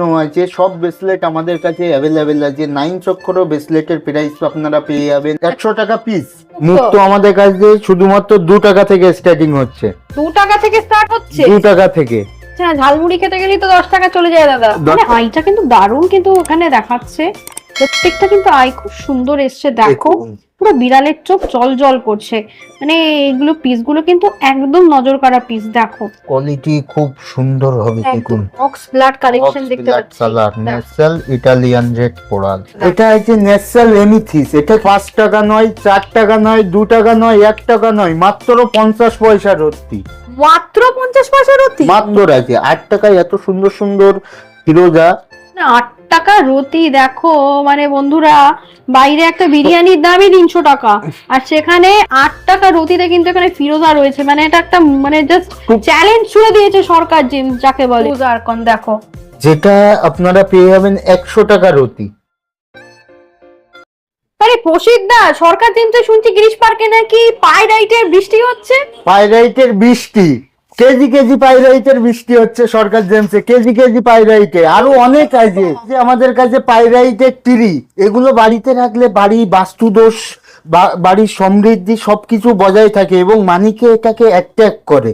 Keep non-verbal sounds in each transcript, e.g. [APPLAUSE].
No আছে। সব bracelet আমাদের কাছে অ্যাভেলেবেল আছে। নাইন চক্র ব্রেসলেটের প্রাইস আপনারা পেয়ে যাবেন। একশো টাকা পিস মুক্ত আমাদের কাছে শুধুমাত্র দু টাকা থেকে স্টার্টিং হচ্ছে। দু টাকা থেকে স্টার্ট হচ্ছে? দু টাকা থেকে। আচ্ছা ঝালমুড়ি খেতে গেলেই তো দশ টাকা চলে যায় দাদা। মানে আইটা কিন্তু দারুণ কিন্তু ওখানে দেখাচ্ছে। প্রত্যেকটা কিন্তু আই খুব সুন্দর এসছে দেখো। পুরো বিড়ালের চোখ জল জল করছে। মানে এগুলো পিসগুলো কিন্তু একদম নজর কাড়া পিস দেখো। কোয়ালিটি খুব সুন্দর হবে দেখুন। অক্স ব্লাড কালেকশন দেখতে পাচ্ছি। কালার দেখো। ন্যাচারাল ইটালিয়ান রেড কোরাল এটা আছে ন্যাচারাল এমিথিস এটা পাঁচ টাকা নয় চার টাকা নয় দু টাকা নয় এক টাকা নয় মাত্র পঞ্চাশ পয়সা রত্তি। মাত্র পঞ্চাশ পয়সা রতি মাত্র আছে আট টাকায় এত সুন্দর সুন্দর ফিরোজা না, আট টাকা? রতি দেখো মানে বন্ধুরা বাইরে একটা বিরিয়ানির দামই তিনশো টাকা। আর সেখানে আট টাকা রতিতে কিন্তু এখানে ফিরোজা রয়েছে। মানে এটা একটা মানে জাস্ট চ্যালেঞ্জ ছুড়ে দিয়েছে সরকার যে যাকে বলে। ফিরোজা দেখো। যেটা আপনারা পেয়ে যাবেন একশো টাকা রতি। আরে প্রসিদ্ধা সরকার কিন্তু শুনছি গিরিশ পার্কে নাকি পাইরাইটের বৃষ্টি হচ্ছে? পাইরাইটের বৃষ্টি। কেজি কেজি পাইরাইটের বৃষ্টি হচ্ছে সরকার জেমসে, কেজি কেজি পাইরাইটে। আরও অনেক আছে। যে আমাদের কাছে পাইরাইটের টিরি, এগুলো বাড়িতে রাখলে বাড়ি বাস্তুদোষ বা- বাড়ির সমৃদ্ধি সবকিছু বজায় থাকে এবং মানিকে এটাকে অ্যাট্যাক করে।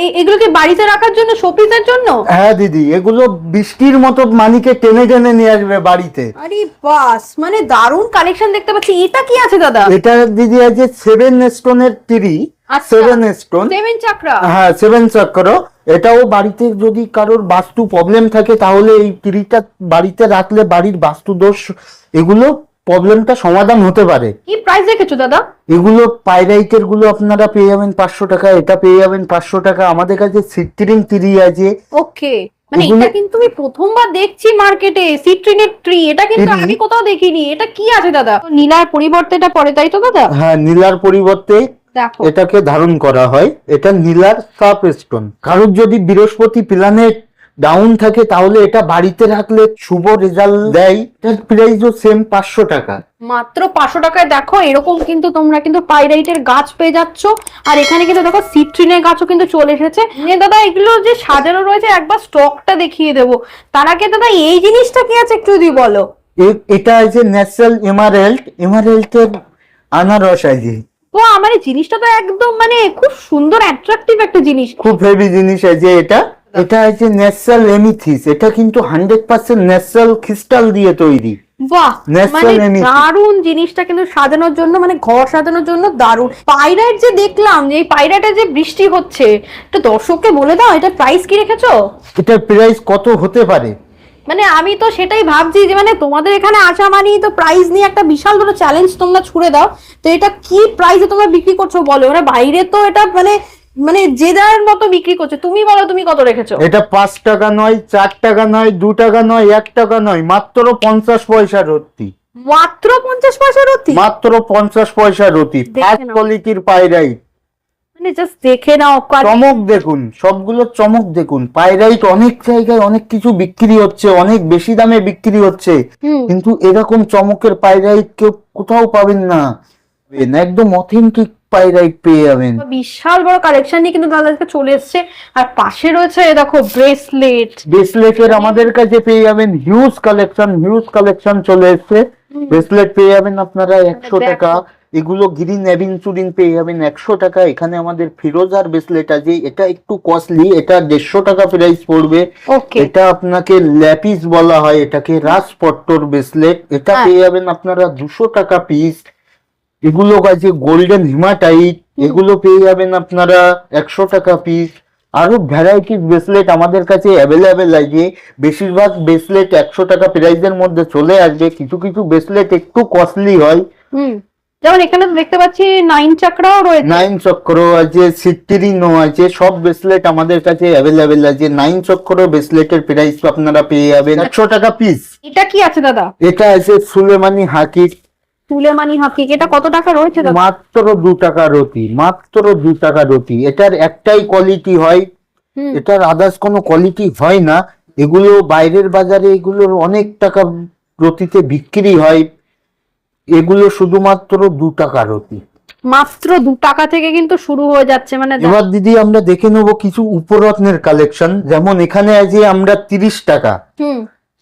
এই এগুলোকে বাড়িতে রাখার জন্য শোপিসের জন্য? হ্যাঁ দিদি এগুলো বৃষ্টির মতো মানিকে টেনে টেনে নিয়ে আসবে বাড়িতে। আরে বাস মানে দারুণ কালেকশন দেখতে পাচ্ছি। এটা কি আছে দাদা? এটা দিদি আছে সেভেন স্টোনের টিরি আচ্ছা। সেভেন স্টোন সেভেন চাকরা হ্যাঁ সেভেন চক্র এটাও বাড়িতে যদি কারোর বাস্তু প্রবলেম থাকে তাহলে এই তিরিটা বাড়িতে রাখলে বাড়ির বাস্তু দোষ এগুলো প্রবলেমটা সমাধান হতে পারে। কি প্রাইস রেখেছো দাদা? এগুলো পাইরাইটেরগুলো আপনারা পেয়ে যাবেন পাঁচশো টাকা এটা পেয়ে যাবেন পাঁচশো টাকা। আমাদের কাছে সিট্রিং তিরি আছে। ওকে মানে এটা কিন্তু আমি প্রথমবার দেখছি মার্কেটে সিট্রিনের ট্রি এটা কিন্তু আমি কোথাও দেখিনি। এটা কি আছে দাদা? নীলার পরিবর্তে এটা পড়ে তাই তো দাদা? হ্যাঁ নীলার পরিবর্তে এটাকে ধারণ করা হয়। এটা নীলার সাপ স্টোন কারোর যদি বৃহস্পতি প্ল্যানেট ডাউন থাকে তাহলে এটা বাড়িতে রাখলে শুভ রেজাল্ট দেয়। এটার প্রাইসও সেম পাঁচশো টাকা। মাত্র পাঁচশো টাকায় দেখো এরকম কিন্তু তোমরা কিন্তু পাইরাইটের গাছ পেয়ে যাচ্ছ। আর এখানে কিন্তু দেখো সিট্রিনের গাছও কিন্তু চলে এসেছে। দাদা এগুলো যে সাজানো রয়েছে একবার স্টকটা দেখিয়ে দেবো। তার আগে দাদা এই জিনিসটা কি আছে একটু যদি বলো? এটা আছে ন্যাচারাল এমারেল্ট এমারেল্টের আনারস আছে তো আমার এই জিনিসটা তো একদম মানে খুব সুন্দর অ্যাট্রাকটিভ একটা জিনিস। খুব হেভি জিনিস আছে এটা। এটা আছে ন্যাচারাল এমিথিস। এটা কিন্তু হান্ড্রেড পার্সেন্ট ন্যাচারাল ক্রিস্টাল দিয়ে তৈরি। বাহ মানে. দারুণ জিনিসটা কিন্তু সাজানোর জন্য মানে ঘর সাজানোর জন্য দারুণ। পাইরাইট যে দেখলাম যে এই যে বৃষ্টি হচ্ছে তো দর্শককে বলে দাও এটা প্রাইস কি রেখেছো? এটার প্রাইস কত হতে পারে? মানে আমি তো সেটাই ভাবছি যে মানে তোমাদের এখানে আসা মানেই তো প্রাইস নিয়ে একটা বিশাল বড় চ্যালেঞ্জ তোমরা ছুড়ে দাও। তো এটা কি প্রাইসে তোমরা বিক্রি করছ বলো? মানে বাইরে তো এটা মানে মানে যে যার মতো বিক্রি করছে তুমি বলো তুমি কত রেখেছো? এটা পাঁচ টাকা নয় চার টাকা নয় দু টাকা নয় এক টাকা নয় মাত্র পঞ্চাশ পয়সা রত্তি। মাত্র পঞ্চাশ পয়সা রতি মাত্র পঞ্চাশ পয়সা রতি ফার্স্ট কোয়ালিটির মানে জাস্ট দেখে নাও চমক দেখুন সবগুলো চমক দেখুন। পাইরাইট অনেক জায়গায় অনেক কিছু বিক্রি হচ্ছে অনেক বেশি দামে বিক্রি হচ্ছে। কিন্তু এরকম চমকের পাইরাইট কেউ কোথাও পাবেন না। একদম অথেন্টিক পাইরাইট পেয়ে যাবেন। বিশাল বড় কালেকশন নিয়ে কিন্তু দাদাকে চলে এসছে। আর পাশে রয়েছে দেখো ব্রেসলেট ব্রেসলেটের আমাদের কাছে পেয়ে যাবেন হিউজ কালেকশন হিউজ কালেকশন চলে এসছে। ব্রেসলেট পেয়ে যাবেন আপনারা একশো টাকা। এগুলো গ্রিন অ্যাভিনচুরিন পেয়ে যাবেন একশো টাকা। এখানে আমাদের ফিরোজার ব্রেসলেট আছে। এটা একটু কস্টলি এটা দেড়শো টাকা প্রাইস পড়বে। এটা আপনাকে ল্যাপিস বলা হয়। এটাকে রাসপট্টর ব্রেসলেট এটা হ্যাঁ। পেয়ে যাবেন আপনারা দুশো টাকা পিস এগুলো আছে গোল্ডেন হিমাটাইট এগুলো পেয়ে যাবেন আপনারা একশো টাকা পিস আরও ভ্যারাইটিস ব্রেসলেট আমাদের কাছে অ্যাভেলেবেল আছে। বেশিরভাগ ব্রেসলেট একশো টাকা প্রাইসের মধ্যে চলে আসবে। কিছু কিছু ব্রেসলেট একটু কস্টলি হয়। যেমন এখানে তো দেখতে পাচ্ছি নাইন চাকরাও রয়েছে। নাইন চক্র আছে সিট্রিনো আছে সব ব্রেসলেট আমাদের কাছে অ্যাভেলেবেল আছে। নাইন চক্র ব্রেসলেটের প্রাইস আপনারা পেয়ে যাবেন। একশো টাকা পিস এটা কি আছে দাদা? এটা আছে সুলেমানি হাকির তুলেমানি হাকিক এটা কত টাকা রয়েছে মাত্র দু টাকা রতি মাত্র দু টাকা রতি। এটার একটাই কোয়ালিটি হয়। এটার আদার্স কোনো কোয়ালিটি হয় না। এগুলো বাইরের বাজারে এগুলোর অনেক টাকা রতিতে বিক্রি হয়। এগুলো শুধুমাত্র দু টাকা রতি। মাত্র দু টাকা থেকে কিন্তু শুরু হয়ে যাচ্ছে মানে এবার দিদি আমরা দেখে নেব কিছু উপরত্নের কালেকশন যেমন এখানে আছে আমরা তিরিশ টাকা।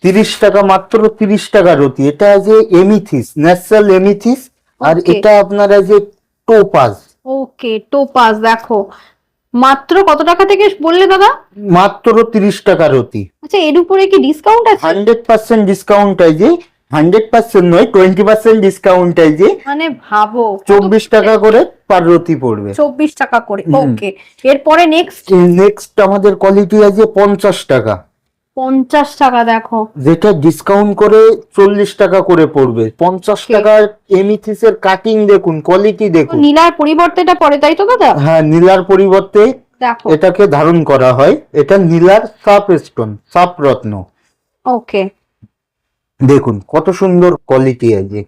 তিরিশ টাকা মাত্র তিরিশ টাকা রতি এটা আছে এমিথিস ন্যাচারাল এমিথিস আর. এটা আপনার টোপাজ। ওকে টোপাস দেখো। মাত্র কত টাকা থেকে বললে দাদা? মাত্র তিরিশ টাকা রতি আচ্ছা এর উপরে কি ডিসকাউন্ট আছে? হান্ড্রেড পার্সেন্ট ডিসকাউন্ট আছে হান্ড্রেড পার্সেন্ট নয় টোয়েন্টি পার্সেন্ট ডিসকাউন্ট আছে মানে ভাবো চব্বিশ টাকা করে পার রতি পড়বে। চব্বিশ টাকা করে ওকে এরপরে নেক্সট নেক্সট আমাদের কোয়ালিটি আছে পঞ্চাশ টাকা। পঞ্চাশ টাকা দেখো। যেটা ডিসকাউন্ট করে চল্লিশ টাকা করে পড়বে। পঞ্চাশ. টাকার এমিথিসের কাটিং দেখুন কোয়ালিটি দেখুন। নীলার পরিবর্তে এটা পরে তাই তো দাদা হ্যাঁ নীলার পরিবর্তে এটাকে ধারণ করা হয়। এটা নীলার সাপ স্টোন সাপ রত্ন ওকে। দেখুন কত সুন্দর কোয়ালিটি আছে।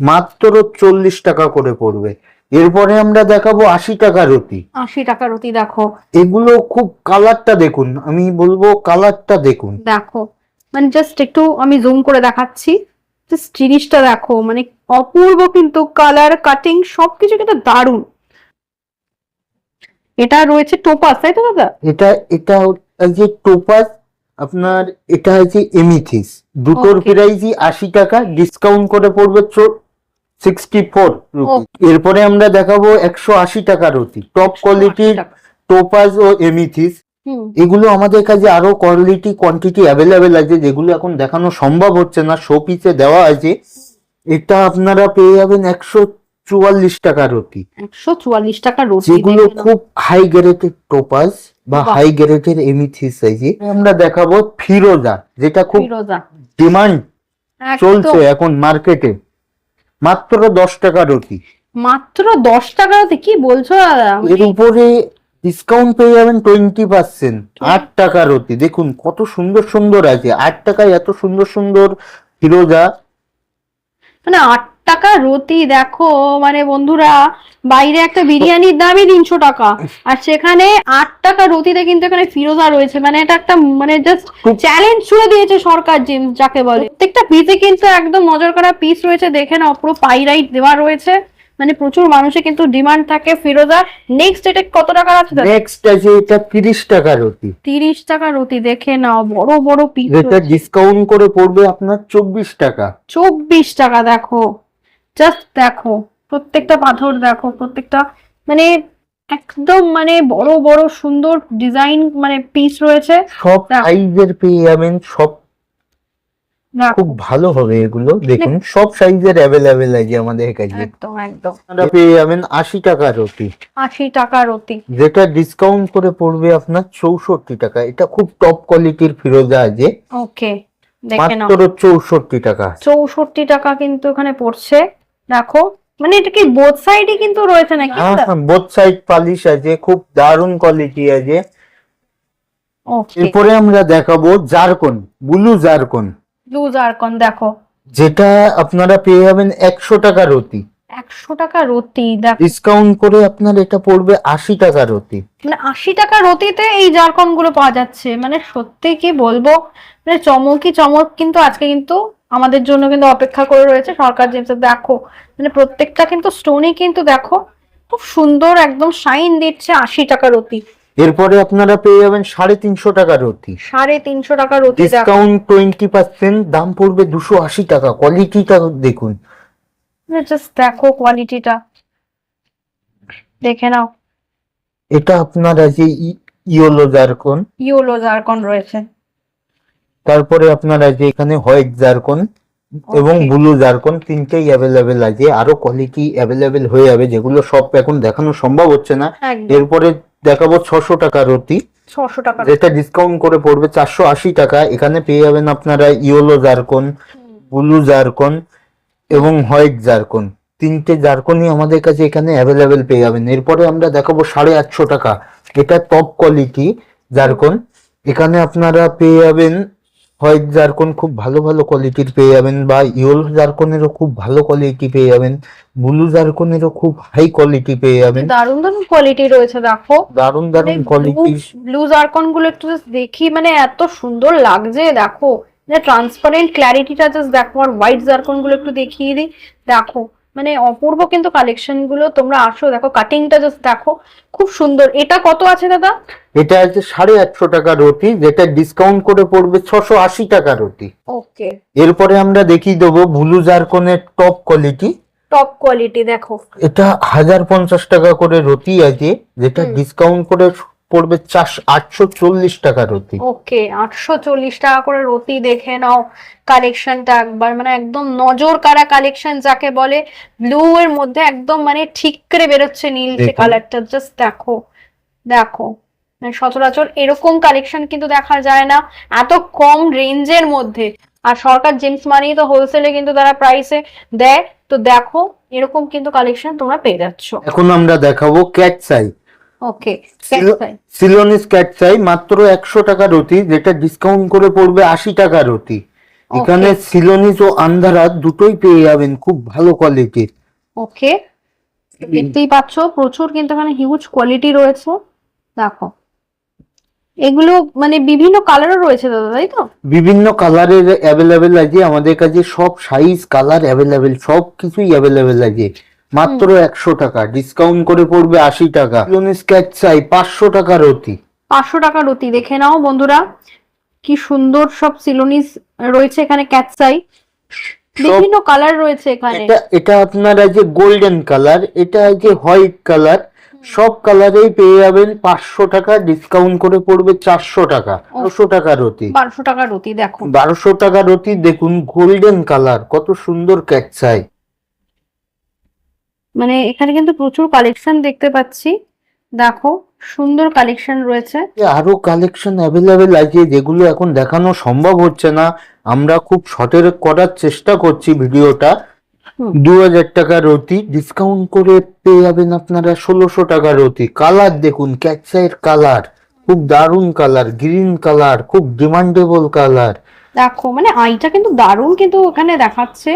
মাত্র চল্লিশ টাকা করে পড়বে। এরপরে আমরা দেখাবো আশি টাকা রতি আশি টাকা রতি দেখো। এগুলো খুব কালারটা দেখুন আমি বলব কালারটা দেখুন। দেখো মানে জাস্ট একটু আমি জুম করে দেখাচ্ছি। জাস্ট জিনিসটা দেখো মানে অপূর্ব কিন্তু কালার কাটিং সবকিছু কিন্তু দারুণ। এটা রয়েছে টোপাস তাই তো দাদা? এটা এটা যে টোপাস আপনার এটা হচ্ছে এমিথিস। দুটোর. প্রাইসই আশি টাকা ডিসকাউন্ট করে পড়বে সিক্সটি ফোর এরপরে আমরা দেখাবো একশো আশি টাকা রতি টপ কোয়ালিটির টোপাস ও এমিথিস এগুলো আমাদের কাছে আরও কোয়ালিটি কোয়ান্টিটি অ্যাভেলেবেল আছে যেগুলো এখন দেখানো সম্ভব হচ্ছে না শো পিসে দেওয়া আছে। এটা আপনারা পেয়ে যাবেন একশো চুয়াল্লিশ টাকা রতি একশো চুয়াল্লিশ টাকা রতি যেগুলো খুব হাই গ্রেডের টোপাস বা হাই গ্রেডের এমিথিস সাইজে আমরা দেখাবো ফিরোজা যেটা খুব ডিমান্ড চলছে এখন মার্কেটে মাত্র দশ টাকা রুটি। মাত্র দশ টাকা রুটি? কি বলছো দাদা? এর উপরে ডিসকাউন্ট পেয়ে যাবেন টোয়েন্টি পার্সেন্ট আট টাকা রুটি। দেখুন কত সুন্দর সুন্দর আছে। আট টাকায় এত সুন্দর সুন্দর ফিরোজা। মানে আট টাকা রুটি দেখো মানে বন্ধুরা বাইরে একটা বিরিয়ানির দামই তিনশো টাকা। [LAUGHS] আর সেখানে আট টাকা রতিতে কিন্তু এখানে ফিরোজা রয়েছে। মানে এটা একটা মানে জাস্ট চ্যালেঞ্জ ছুড়ে দিয়েছে সরকার জিম যাকে বলে। প্রত্যেকটা পিসে কিন্তু একদম নজর করা পিস রয়েছে। দেখে নাও পুরো পাইরাইট দেওয়া রয়েছে। মানে প্রচুর মানুষের কিন্তু ডিমান্ড থাকে ফিরোজা। নেক্সট এটা কত টাকা আছে নেক্সট আছে এটা তিরিশ টাকা রতি। তিরিশ টাকা রতি দেখে নাও বড় বড় পিস যেটা ডিসকাউন্ট করে পড়বে আপনার চব্বিশ টাকা। চব্বিশ টাকা দেখো। জাস্ট দেখো। প্রত্যেকটা পাথর দেখো প্রত্যেকটা মানে একদম মানে বড় বড় সুন্দর ডিজাইন মানে পিস রয়েছে। সব সাইজের পেয়ে যাবেন সব খুব ভালো হবে এগুলো দেখুন সব সাইজের অ্যাভেলেবেল আছে আমাদের কাছে। একদম একদম। আপনারা পেয়ে যাবেন আশি টাকা রতি আশি টাকা রতি যেটা ডিসকাউন্ট করে পড়বে আপনার চৌষট্টি টাকা। এটা খুব টপ কোয়ালিটির ফিরোজা আছে। ওকে দেখে নাও। মাত্র চৌষট্টি টাকা। চৌষট্টি টাকা কিন্তু এখানে পড়ছে। দেখো মানে এটা কি বোথ সাইডই কিন্তু রয়েছে নাকি বোথ সাইড পালিশ আছে খুব দারুণ কোয়ালিটি আছে। এরপরে আমরা দেখাবো জারকন ব্লু জারকন লুজ আরকন দেখো। যেটা আপনারা পেয়ে যাবেন একশো টাকা রতি। একশো টাকা রতি দেখো ডিসকাউন্ট করে আপনার এটা পড়বে আশি টাকা রতি। মানে আশি টাকা রতিতে এই জারকনগুলো পাওয়া যাচ্ছে। মানে সত্যি কি বলব? মানে চমকই চমক কিন্তু আজকে কিন্তু আমাদের জন্য কিন্তু অপেক্ষা করে রয়েছে। সরকার যে দেখো। মানে প্রত্যেকটা কিন্তু স্টোনই কিন্তু দেখো খুব সুন্দর একদম শাইন দিচ্ছে আশি টাকা রতি এরপরে আপনারা পেয়ে যাবেন সাড়ে তিনশো টাকা রতি সাড়ে তিনশো টাকা রতি ডিসকাউন্ট টোয়েন্টি পার্সেন্ট দাম পড়বে দুশো আশি টাকা। কোয়ালিটিটা দেখুন। জাস্ট দেখো কোয়ালিটিটা দেখে নাও। এটা আপনারা যে ইয়োলো জারকন ইউলো জারকন রয়েছে। তারপরে আপনার আছে এখানে হোয়াইট জারকন এবং ব্লু জারকন তিনটেই অ্যাভেলেবেল আছে। আরও কোয়ালিটি অ্যাভেলেবেল হয়ে যাবে যেগুলো সব এখন দেখানো সম্ভব হচ্ছে না। এরপরে দেখাবো ছশো টাকা রতি ছশো টাকা যেটা ডিসকাউন্ট করে পড়বে চারশো আশি টাকা। এখানে পেয়ে যাবেন আপনারা ইয়োলো জারকন ব্লু জারকন এবং হোয়াইট জারকন। তিনটে জারকনই আমাদের কাছে এখানে অ্যাভেলেবেল পেয়ে যাবেন। এরপরে আমরা দেখাবো সাড়ে আটশো টাকা। এটা টপ কোয়ালিটি জারকন। এখানে আপনারা পেয়ে যাবেন হোয়াইট জারকন খুব ভালো ভালো কোয়ালিটির পেয়ে যাবেন বা ইয়োলো জারকনেরও খুব ভালো কোয়ালিটি পেয়ে যাবেন। ব্লু জারকনেরও খুব হাই কোয়ালিটি পেয়ে যাবেন। দারুণ দারুণ কোয়ালিটি রয়েছে দেখো। দারুণ দারুণ কোয়ালিটি ব্লু জারকনগুলো একটু দেখি মানে এত সুন্দর লাগছে দেখো। মানে ট্রান্সপারেন্ট ক্ল্যারিটিটা জাস্ট দেখো আর হোয়াইট জারকনগুলো একটু দেখিয়ে দিই। দেখো মানে অপূর্ব কিন্তু কালেকশনগুলো তোমরা আসো দেখো কাটিংটা জাস্ট দেখো। খুব সুন্দর। এটা কত আছে দাদা? এটা আছে সাড়ে আটশো টাকা রতি যেটা ডিসকাউন্ট করে পড়বে ছশো আশি টাকা রতি ওকে এরপরে আমরা দেখিয়ে দেবো ব্লু জারকনের টপ কোয়ালিটি টপ কোয়ালিটি দেখো। এটা হাজার পঞ্চাশ টাকা করে রতি আছে যেটা ডিসকাউন্ট করে পড়বে চার আটশো চল্লিশ টাকা রতি ওকে আটশো চল্লিশ টাকা করে রতি দেখে নাও কালেকশনটা একবার মানে একদম নজর কাড়া কালেকশন যাকে বলে ব্লু এর মধ্যে একদম মানে ঠিক করে বেরোচ্ছে নীলচে দেখুন। কালারটা জাস্ট দেখো দেখো। সচরাচর এরকম কালেকশন কিন্তু দেখা যায় না। এত কম রেঞ্জের মধ্যে। আর সরকার জেমস মানেই তো হোলসেলে কিন্তু তারা প্রাইসে দেয়। তো দেখো এরকম কিন্তু কালেকশন তোমরা পেয়ে যাচ্ছ। এখন আমরা দেখাবো ক্যাট সাই ওকে সিলোনিস ক্যাট সাই মাত্র একশো টাকা রতি যেটা ডিসকাউন্ট করে পড়বে আশি টাকা রতি এখানে সিলোনিস ও আন্ধারা দুটোই পেয়ে যাবেন খুব ভালো কোয়ালিটির ওকে দেখতেই পাচ্ছ প্রচুর কিন্তু এখানে হিউজ কোয়ালিটি রয়েছে। দেখো এগুলো মানে বিভিন্ন কালারও রয়েছে দাদা তাই তো? বিভিন্ন কালারের অ্যাভেলেবেল আছে আমাদের কাছে সব সাইজ কালার অ্যাভেলেবেল সব কিছুই অ্যাভেলেবেল আছে। মাত্র একশো টাকা ডিসকাউন্ট করে পড়বে আশি টাকা। ক্যাট সাই পাঁচশো টাকা রতি। পাঁচশো টাকা রতি দেখে নাও বন্ধুরা কি সুন্দর সব সিলোনিস রয়েছে এখানে ক্যাটসাই বিভিন্ন কালার রয়েছে এখানে। এটা এটা আপনার আছে গোল্ডেন কালার এটা আছে হোয়াইট কালার সব কালারেই পেয়ে যাবেন পাঁচশো টাকা ডিসকাউন্ট করে পড়বে চারশো টাকা। বারোশো টাকা রতি। বারোশো টাকা রতি দেখো বারোশো টাকা রতি দেখুন গোল্ডেন কালার কত সুন্দর ক্যাটসাই মানে এখানে কিন্তু প্রচুর কালেকশন দেখতে পাচ্ছি। দেখো সুন্দর কালেকশন রয়েছে। আরও কালেকশন অ্যাভেলেবেল আছে যেগুলো এখন দেখানো সম্ভব হচ্ছে না। আমরা খুব শর্টের করার চেষ্টা করছি ভিডিওটা। দু হাজার টাকা রতি ডিসকাউন্ট করে পেয়ে যাবেন আপনারা ষোলোশো টাকা রতি। কালার দেখুন ক্যাটসাইয়ের কালার খুব দারুণ কালার গ্রিন কালার খুব ডিমান্ডেবল কালার দেখো মানে আইটা কিন্তু দারুণ কিন্তু ওখানে দেখাচ্ছে।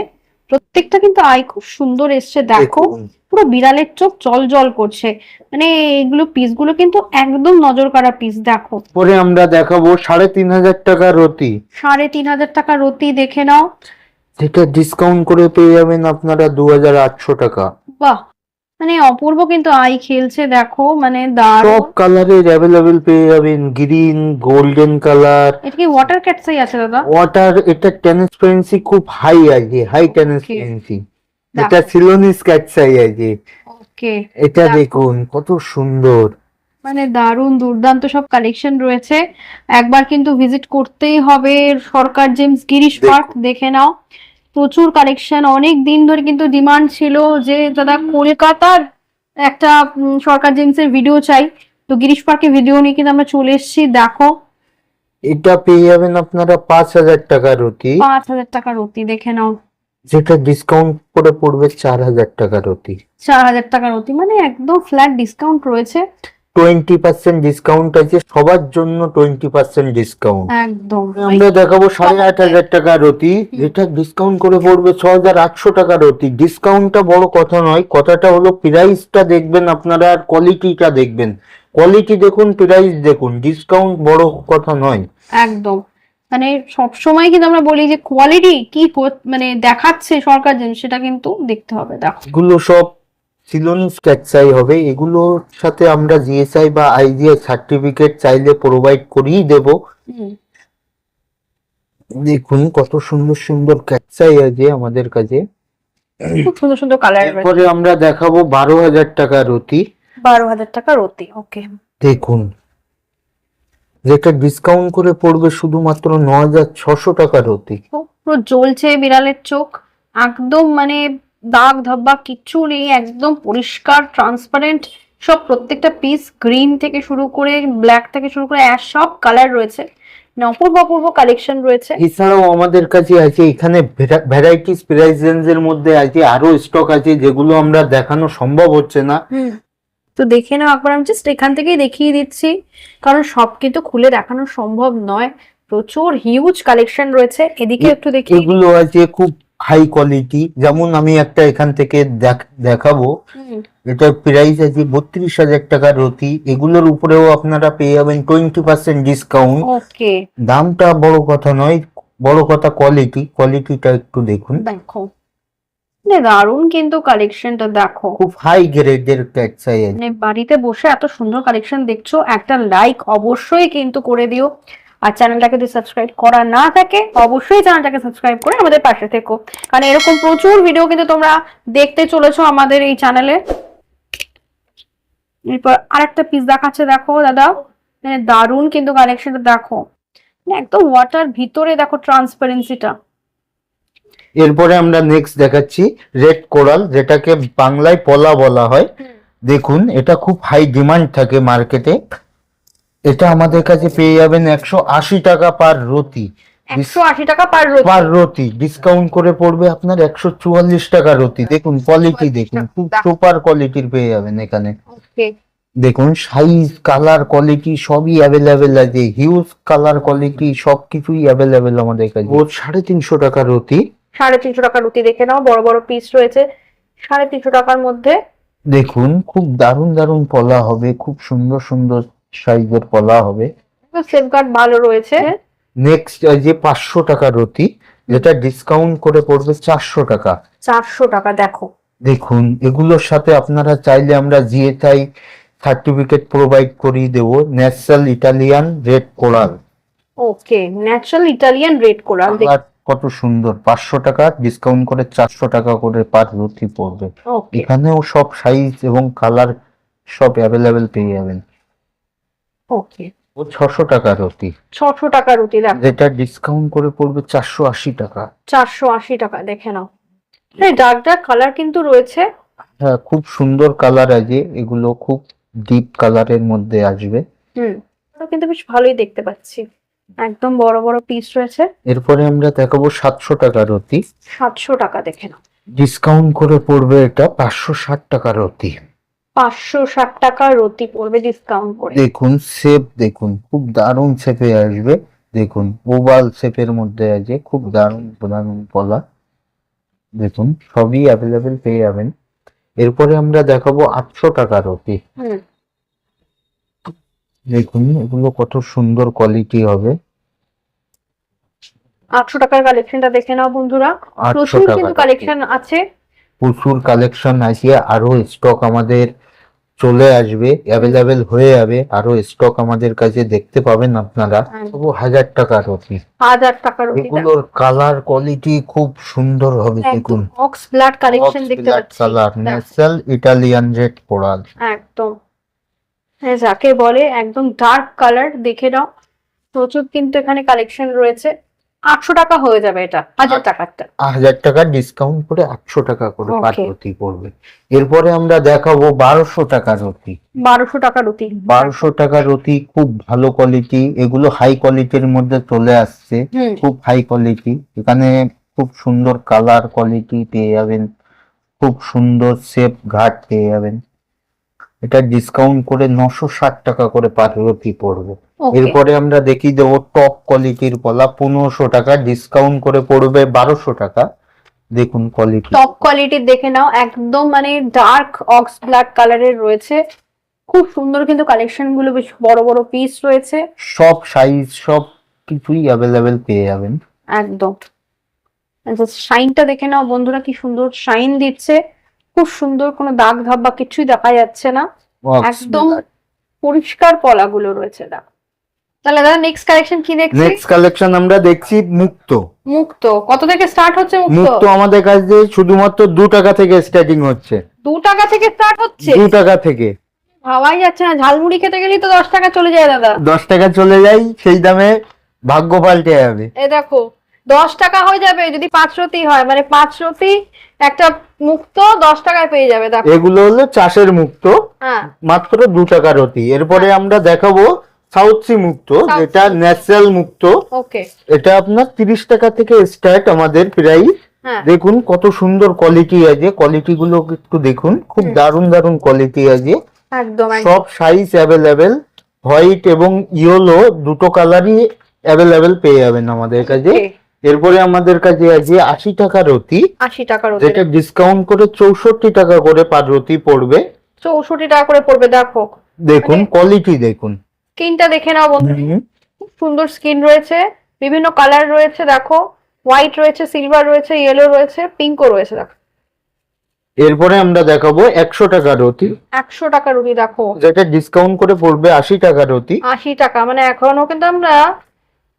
প্রত্যেকটা কিন্তু আই খুব সুন্দর এসছে দেখো। পুরো বিড়ালের চোখ জল জল করছে। মানে এগুলো পিসগুলো কিন্তু একদম নজর কাড়া পিস দেখো। পরে আমরা দেখাবো সাড়ে তিন হাজার টাকা রতি। সাড়ে তিন হাজার টাকা রতি দেখে নাও। যেটা ডিসকাউন্ট করে পেয়ে যাবেন আপনারা দু হাজার আটশো টাকা। বাহ মানে অপূর্ব কিন্তু আই খেলছে দেখো মানে সব দারুণ কালারের অ্যাভেলেবেল পেয়ে যাবেন গ্রিন গোল্ডেন কালার এটা কি ওয়াটার ক্যাটসাই আছে দাদা? ওয়াটার এটা ট্রান্সপারেন্সি খুব হাই আছে হাই ট্রান্সপারেন্সি এটা সিলোনিস ক্যাটসাই আছে। ওকে এটা দেখো। দেখুন কত সুন্দর। মানে দারুণ দুর্দান্ত সব কালেকশন রয়েছে। একবার কিন্তু ভিজিট করতেই হবে সরকার জেমস গিরিশ পার্ক দেখে নাও। প্রচুর কালেকশন অনেক দিন ধরে কিন্তু ডিমান্ড ছিল যে দাদা কলকাতার একটা সরকার জেমসের ভিডিও চাই। তো গিরিশ পার্কের ভিডিও নিয়ে কিন্তু আমরা চলে এসেছি দেখো। এটা পেয়ে যাবেন আপনারা পাঁচ হাজার টাকা রতি পাঁচ হাজার টাকা রতি দেখে নাও। যেটা ডিসকাউন্ট করে পড়বে চার হাজার টাকা রতি চার হাজার টাকা রতি মানে একদম ফ্ল্যাট ডিসকাউন্ট রয়েছে। টোয়েন্টি পার্সেন্ট ডিসকাউন্ট আছে সবার জন্য টোয়েন্টি পার্সেন্ট ডিসকাউন্ট একদম আমরা দেখাবো সাড়ে আট হাজার টাকা রতি যেটা ডিসকাউন্ট করে পড়বে ছ হাজার আটশো টাকা রতি। ডিসকাউন্টটা বড় কথা নয় কথাটা হলো প্রাইসটা দেখবেন আপনারা আর কোয়ালিটিটা দেখবেন। কোয়ালিটি দেখুন প্রাইস দেখুন ডিসকাউন্ট বড় কথা নয়। একদম। মানে সবসময় কিন্তু আমরা বলি যে কোয়ালিটি কি মানে দেখাচ্ছে সরকার যেন সেটা কিন্তু দেখতে হবে দেখো। এগুলো সব সিলোনিস ট্যাক্সাই হবে। এগুলোর সাথে আমরা জিএসআই বা আইজিআই সার্টিফিকেট চাইলে প্রোভাইড করিয়ে দেব। দেখুন কত সুন্দর সুন্দর ক্যাটসাই আছে আমাদের কাছে। খুব সুন্দর সুন্দর কালার এরপরে আমরা দেখাবো বারো হাজার টাকা রতি বারো হাজার টাকা রতি ওকে দেখুন। যেটা ডিসকাউন্ট করে পড়বে শুধুমাত্র ন হাজার ছশো টাকা রতি পুরো জ্বলছে বিড়ালের চোখ। একদম মানে দাগ ধব্বা কিচ্ছু নেই একদম পরিষ্কার ট্রান্সপারেন্ট সব প্রত্যেকটা পিস গ্রিন থেকে শুরু করে ব্ল্যাক থেকে শুরু করে অ্যাশ সব কালার রয়েছে। অপূর্ব অপূর্ব কালেকশন রয়েছে। এছাড়াও আমাদের কাছে আছে এখানে ভ্যারাইটিস প্রাইস রেঞ্জের মধ্যে আছে আরও স্টক আছে যেগুলো আমরা দেখানো সম্ভব হচ্ছে না। তো দেখে নাও একবার আমি জাস্ট এখান থেকেই দেখিয়ে দিচ্ছি। কারণ সব কিন্তু খুলে দেখানো সম্ভব নয়। প্রচুর হিউজ কালেকশন রয়েছে। এদিকে একটু দেখি। এগুলো আছে খুব হাই কোয়ালিটি যেমন আমি একটা এখান থেকে দেখাবো। এটার প্রাইস আছে বত্রিশ হাজার টাকা রতি এগুলোর উপরেও আপনারা পেয়ে যাবেন টোয়েন্টি পার্সেন্ট ডিসকাউন্ট দামটা বড় কথা নয় বড় কথা কোয়ালিটি কোয়ালিটিটা একটু দেখুন। দেখো। দারুণ কিন্তু কালেকশনটা দেখো। খুব হাই গ্রেডের মানে বাড়িতে বসে এত সুন্দর কালেকশন দেখছ একটা লাইক অবশ্যই কিন্তু করে দিও। আর চ্যানেলটাকে যদি সাবস্ক্রাইব করা না থাকে অবশ্যই চ্যানেলটাকে সাবস্ক্রাইব করে আমাদের পাশে থেকো। কারণ এরকম প্রচুর ভিডিও কিন্তু তোমরা দেখতে চলেছো আমাদের এই চ্যানেলে এরপর আরেকটা পিস দেখাচ্ছে দেখো দাদা। মানে দারুণ কিন্তু কালেকশনটা দেখো। মানে একদম ওয়াটার ভিতরে দেখো ট্রান্সপারেন্সিটা এরপরে আমরা নেক্সট দেখাচ্ছি রেড কোরাল যেটাকে বাংলায় পলা বলা হয়। দেখুন এটা খুব হাই ডিমান্ড থাকে মার্কেটে এটা আমাদের কাছে পেয়ে যাবেন একশো আশি টাকা পার রতি। একশো আশি টাকা পার রোজ পার রতি। ডিসকাউন্ট করে পড়বে আপনার একশো চুয়াল্লিশ টাকা রতি। দেখুন কোয়ালিটি দেখুন খুব সুপার কোয়ালিটির পেয়ে যাবেন এখানে। দেখুন সাইজ কালার কোয়ালিটি সবই অ্যাভেলেবেল আছে। হিউজ কালার কোয়ালিটি সবকিছুই অ্যাভেলেবেল আমাদের কাছে। ও সাড়ে তিনশো টাকা রতি। সাড়ে তিনশো টাকা রুটি দেখে নাও বড় বড় পিস রয়েছে। সাড়ে তিনশো টাকার মধ্যে দেখুন খুব দারুণ দারুণ পলা হবে। খুব সুন্দর সুন্দর সাইজের পলা হবে। সেফগার্ড ভালো রয়েছে। নেক্সট যে পাঁচশো টাকা রতি যেটা ডিসকাউন্ট করে পড়বে চারশো টাকা। চারশো টাকা দেখো। দেখুন এগুলোর সাথে আপনারা চাইলে আমরা জিএটাই সার্টিফিকেট প্রোভাইড করিয়ে দেবো natural Italian red coral okay natural Italian red coral কত সুন্দর পাঁচশো টাকা ডিসকাউন্ট করে চারশো টাকা করে পার রুটি পড়বে। এখানেও সব সাইজ এবং কালার সব অ্যাভেলেবেল পেয়ে যাবেন। ওকে ও ছশো টাকা রুটি। ছশো টাকা রুটি দেখো যেটা ডিসকাউন্ট করে পড়বে চারশো আশি টাকা। চারশো আশি টাকা দেখে নাও। হ্যাঁ ডার্ক ডার্ক কালার কিন্তু রয়েছে। হ্যাঁ খুব সুন্দর কালার আছে। এগুলো খুব ডিপ কালারের মধ্যে আসবে। হুম কিন্তু বেশ ভালোই দেখতে পাচ্ছি। একদম বড় বড় পিস রয়েছে। এরপরে আমরা দেখাবো সাতশো টাকা রতি সাতশো টাকা দেখে নাও। ডিসকাউন্ট করে পড়বে এটা পাঁচশো ষাট টাকা রতি পাঁচশো ষাট টাকা রতি পড়বে ডিসকাউন্ট করে। দেখুন শেপ দেখুন খুব দারুণ শেপে আসবে। দেখুন ওভাল শেপের মধ্যে আছে খুব দারুণ দারুণ পলা দেখুন সবই অ্যাভেলেবেল পেয়ে যাবেন। এরপরে আমরা দেখাবো আটশো টাকা রতি। দেখুন এগুলো কত সুন্দর কোয়ালিটি হবে। আটশো টাকার কালেকশনটা দেখে নাও বন্ধুরা। প্রচুর কিন্তু কালেকশন আছে। প্রচুর কালেকশন আছে আরও স্টক আমাদের চলে আসবে অ্যাভেলেবেল হয়ে যাবে আরও স্টক আমাদের কাছে দেখতে পাবেন আপনারা। তবু হাজার টাকা রতি হাজার টাকার এগুলোর কালার কোয়ালিটি খুব সুন্দর হবে দেখুন। অক্স ব্লাড কালেকশন দেখতে পাচ্ছি। Colour. Natural Italian red coral একদম। হ্যাঁ যাকে বলে একদম ডার্ক কালার দেখে নাও। প্রচুর কিন্তু এখানে কালেকশন রয়েছে। আটশো টাকা হয়ে যাবে এটা হাজার টাকারটা হাজার টাকা ডিসকাউন্ট করে আটশো টাকা করে পার Okay. পড়বে। এরপরে আমরা দেখাবো বারোশো টাকা রতি বারোশো টাকা রুটি। বারোশো টাকা রতি খুব ভালো কোয়ালিটি এগুলো হাই কোয়ালিটির মধ্যে চলে আসছে। খুব হাই কোয়ালিটি এখানে খুব সুন্দর কালার কোয়ালিটি পেয়ে যাবেন। খুব সুন্দর শেপ ঘাট পেয়ে যাবেন। এটা ডিসকাউন্ট করে নশো ষাট টাকা করে পার রতি পড়বে। এরপরে আমরা দেখিয়ে দেবো টপ কোয়ালিটির পলা পনেরোশো টাকা ডিসকাউন্ট করে পড়বে বারোশো টাকা। দেখুন কোয়ালিটি টপ কোয়ালিটির দেখে নাও একদম মানে ডার্ক অক্স ব্ল্যাক কালারের রয়েছে। খুব সুন্দর কিন্তু কালেকশনগুলো বেশ বড় বড় পিস রয়েছে। সব সাইজ সব কিছুই অ্যাভেলেবেল পেয়ে যাবেন। একদম। শাইনটা দেখে নাও বন্ধুরা কি সুন্দর শাইন দিচ্ছে। খুব সুন্দর কোনো দাগ ধাপ বা কিছুই দেখা যাচ্ছে না। একদম পরিষ্কার পলাগুলো রয়েছে দাও তাহলে দাদা নেক্সট কালেকশন কি দেখছি? নেক্সট কালেকশন আমরা দেখছি মুক্ত। মুক্ত। কত থেকে স্টার্ট হচ্ছে মুক্ত? মুক্ত আমাদের কাছে শুধুমাত্র দু টাকা থেকে স্টার্টিং হচ্ছে। দু টাকা থেকে স্টার্ট হচ্ছে? দু টাকা থেকে। ভাবাই যাচ্ছে না ঝালমুড়ি খেতে গেলেই তো দশ টাকা চলে যায় দাদা। দশ টাকা চলে যায় সেই দামে ভাগ্য পাল্টে যাবে। এ দেখো দশ টাকা হয়ে যাবে যদি পাঁচ রতি হয়। মানে পাঁচ রতি একটা মুক্ত দশ টাকায় পেয়ে যাবে দেখো। এগুলো হলো চাষের মুক্ত হ্যাঁ। মাত্র দু টাকা রতি। এরপরে আমরা দেখাবো সাউথ সি মুক্ত যেটা ন্যাচারাল মুক্ত। ওকে। এটা আপনার তিরিশ টাকা থেকে স্টার্ট আমাদের প্রাইস হ্যাঁ। দেখুন কত সুন্দর কোয়ালিটি আছে। কোয়ালিটি গুলো একটু দেখুন। খুব হুম। দারুণ দারুণ কোয়ালিটি আছে। একদম সব সাইজ অ্যাভেলেবেল হোয়াইট এবং ইয়েলো দুটো কালারই অ্যাভেলেবেল পেয়ে যাবেন আমাদের কাছে। এরপরে আমাদের কাছে আছে আশি টাকা রতি আশি টাকা রতি। যেটা ডিসকাউন্ট করে চৌষট্টি টাকা করে পার রতি পড়বে। চৌষট্টি টাকা করে পড়বে দেখো দেখুন মানে- কোয়ালিটি দেখুন। স্কিনটা দেখে নাও বন্ধু। খুব সুন্দর স্কিন রয়েছে বিভিন্ন কালার রয়েছে দেখো। হোয়াইট রয়েছে সিলভার রয়েছে ইয়েলো রয়েছে পিঙ্কও রয়েছে দেখো। এরপরে আমরা দেখাবো একশো টাকা রতি। একশো টাকা রুটি দেখো। যেটা ডিসকাউন্ট করে পড়বে আশি টাকা রতি। আশি টাকা মানে এখনও কিন্তু আমরা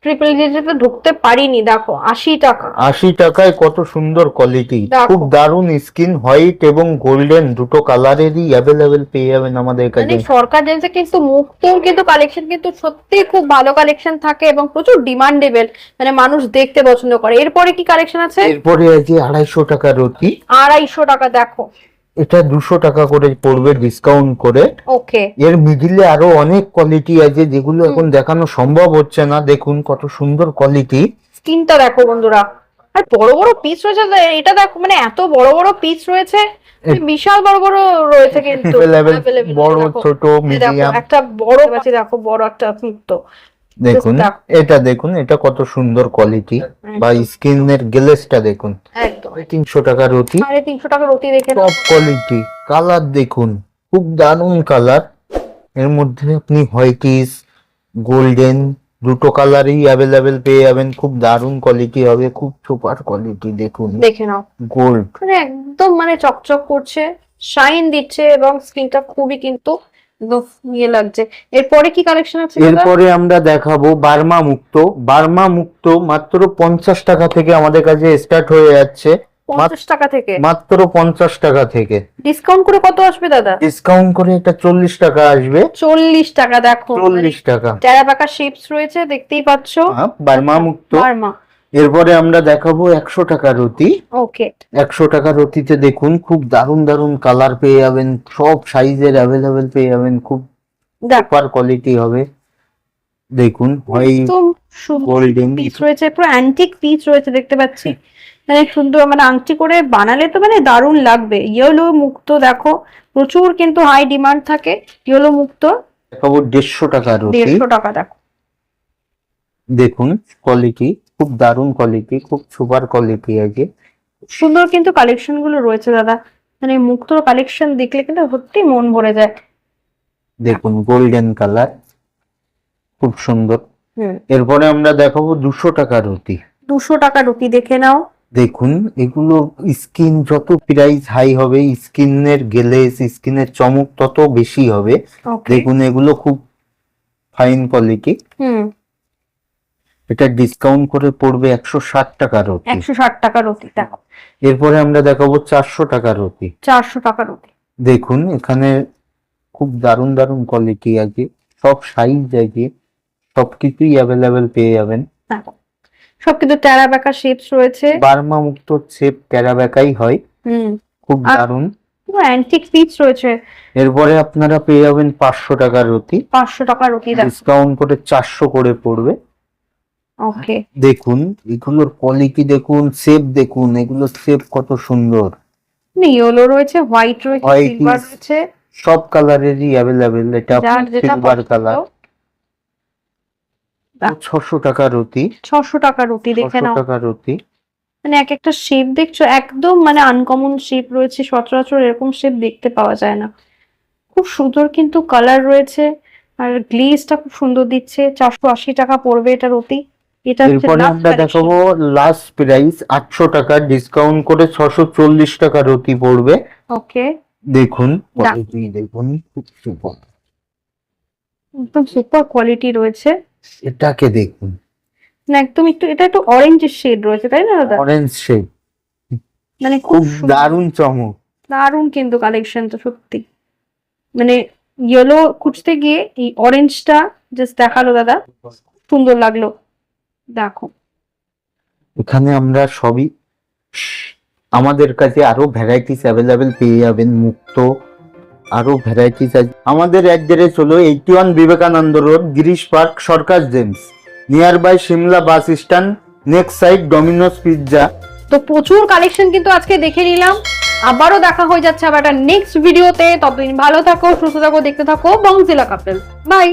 ট্রিপল ডিজিটে ঢুকতে পারিনি দেখো আশি টাকা। আশি টাকায় কত সুন্দর কোয়ালিটি খুব দারুণ স্কিন হোয়াইট এবং গোল্ডেন দুটো কালারেরই অ্যাভেলেবেল পেয়ে যাবেন আমাদের মানে কাছে সরকার জেন্সে কিন্তু মুক্তোর কিন্তু কালেকশন কিন্তু সত্যি খুব ভালো কালেকশন থাকে এবং প্রচুর ডিমান্ডেবল মানে মানুষ দেখতে পছন্দ করে। এরপরে কি কালেকশন আছে? এরপরে আছে আড়াইশো টাকা রতি আড়াইশো টাকা দেখো। এটা দুশো টাকা করে পড়বে ডিসকাউন্ট করে। ওকে এর মিডিলে আরও অনেক কোয়ালিটি আছে যেগুলো এখন দেখানো সম্ভব হচ্ছে না। দেখুন কত সুন্দর কোয়ালিটি স্কিনটা দেখো বন্ধুরা। আর বড় বড় পিস রয়েছে এটা দেখো মানে এত বড় বড় পিস রয়েছে। বিশাল বড় বড় রয়েছে কিন্তু। বড় ছোট মিডিয়াম একটা বড় আছে দেখো বড় একটা মুক্ত। দেখুন এটা দেখুন এটা কত সুন্দর কোয়ালিটি বা স্কিনের গ্লেসটা দেখুন। তিনশো টাকা রতি সাড়ে তিনশো টাকা রতি দেখে টপ কোয়ালিটি কালার দেখুন খুব দারুণ কালারের মধ্যে আপনি হোয়াইটিস গোল্ডেন দুটো কালারই অ্যাভেলেবেল পেয়ে যাবেন। খুব দারুণ কোয়ালিটি হবে খুব সুপার কোয়ালিটি দেখুন। দেখে নাও। গোল্ড মানে একদম মানে চকচক করছে শাইন দিচ্ছে এবং স্কিনটা খুবই কিন্তু ইয়ে লাগছে। এরপরে কি কালেকশন আছে এরপরে আমরা দেখাবো বার্মা মুক্ত। বার্মা মুক্ত মাত্র পঞ্চাশ টাকা থেকে আমাদের কাছে স্টার্ট হয়ে যাচ্ছে। পঞ্চাশ টাকা থেকে? মাত্র পঞ্চাশ টাকা থেকে। ডিসকাউন্ট করে কত আসবে দাদা? ডিসকাউন্ট করে এটা চল্লিশ টাকা আসবে। চল্লিশ টাকা দেখো। চল্লিশ টাকা। শেপস রয়েছে দেখতেই পাচ্ছ। বার্মা মুক্ত। বার্মা। এরপরে আমরা দেখাবো একশো টাকা রুটি। ওকে একশো টাকা রুটিতে দেখুন খুব দারুণ দারুণ কালার পেয়ে যাবেন সব সাইজের অ্যাভেলেবেল পেয়ে যাবেন খুব সুপার কোয়ালিটি হবে। দেখুন হোয়াইট গোল্ডেন পিস রয়েছে পুরো অ্যান্টিক পিস রয়েছে দেখতে পাচ্ছি। মানে সুন্দর মানে আংটি করে বানালে তো মানে দারুণ লাগবে। ইয়েলো মুক্ত দেখো প্রচুর কিন্তু হাই ডিমান্ড থাকে ইয়েলো মুক্ত। দেখাবো দেড়শো টাকা রুটি। দেড়শো টাকা দেখো। দেখুন কোয়ালিটি খুব দারুণ কোয়ালিটি খুব সুপার কোয়ালিটি আছে সুন্দর কিন্তু কালেকশনগুলো রয়েছে দাদা। মানে মুক্তর কালেকশন দেখলে কিন্তু সত্যি মন ভরে যায়। দেখুন গোল্ডেন কালার খুব সুন্দর। এরপরে আমরা দেখাবো দুশো টাকা রুটি। দুশো টাকা রুটি দেখে নাও। দেখুন এগুলো স্কিন যত প্রাইস হাই হবে স্কিনের গ্লেস স্কিনের চমক তত বেশি হবে। দেখুন এগুলো খুব ফাইন কোয়ালিটি হুম। এটা ডিসকাউন্ট করে পড়বে একশো ষাট টাকা রতি একশো ষাট টাকা দেখো এরপরে আমরা দেখাবো চারশো টাকা রতি চারশো টাকা রুটি দেখুন এখানে খুব দারুণ দারুণ কোয়ালিটি আছে সব সাইজ আছে সবকিছুই অ্যাভেলেবেল পেয়ে যাবেন। দেখো সব কিন্তু টেরা বেকা শেপস রয়েছে। বার্মা মুক্ত শেপ প্যারাবেকাই হয়। হুম। খুব দারুণ। অ্যান্টিক পিস রয়েছে। এরপরে আপনারা পেয়ে যাবেন পাঁচশো টাকার রতি পাঁচশো টাকা রুটি দেখো ডিসকাউন্ট করে চারশো করে পড়বে। ওকে দেখুন এগুলোর কোয়ালিটি দেখুন শেপ দেখুন এগুলো শেপ কত সুন্দর। ইয়েলো রয়েছে হোয়াইট রয়েছে সিলভার রয়েছে। সব কালারেরই অ্যাভেলেবেল এটা যেটা সিলভার কালার দাও। ছশো টাকা রুটি। ছশো টাকা রুটি দেখে নাও। টাকা রুটি। মানে এক একটা শেপ দেখছ একদম মানে আনকমন শেপ রয়েছে সচরাচর এরকম শেপ দেখতে পাওয়া যায় না। খুব সুন্দর কিন্তু কালার রয়েছে আর গ্লেজটা খুব সুন্দর দিচ্ছে চারশো আশি টাকা পড়বে এটা রুটি। এরপরে আমরা। দেখাবো লাস্ট প্রাইস আটশো টাকা ডিসকাউন্ট করে ছশো চল্লিশ টাকা পড়বে। ওকে দেখুন দেখুন খুব সুপার একদম সুপার কোয়ালিটি রয়েছে। এটাকে দেখুন। না একদম একটু এটা একটু অরেঞ্জ শেড রয়েছে তাই না দাদা? অরেঞ্জ শেড মানে খুব খুব দারুণ চমক। দারুণ কিন্তু কালেকশন তো সত্যি। মানে ইয়েলো খুঁজতে গিয়ে এই অরেঞ্জটা জাস্ট দেখাল দাদা। সুন্দর লাগল। দেখো। এখানে আমরা সবই আমাদের কাছে আরও ভ্যারাইটিস অ্যাভেলেবেল পেয়ে যাবেন মুক্ত আরও ভ্যারাইটিস আছে। আমাদের অ্যাড্রেস হলো eighty one Vivekananda road Girish park Sarkar gems. Near by Shimla bus stand next side Domino's pizza. তো প্রচুর কালেকশন কিন্তু আজকে দেখে নিলাম। আবারও দেখা হয়ে যাচ্ছে আবার একটা নেক্সট ভিডিওতে ততদিন ভালো থাকো সুস্থ থাকো দেখতে থাকো বংজিলা কাপেল। বাই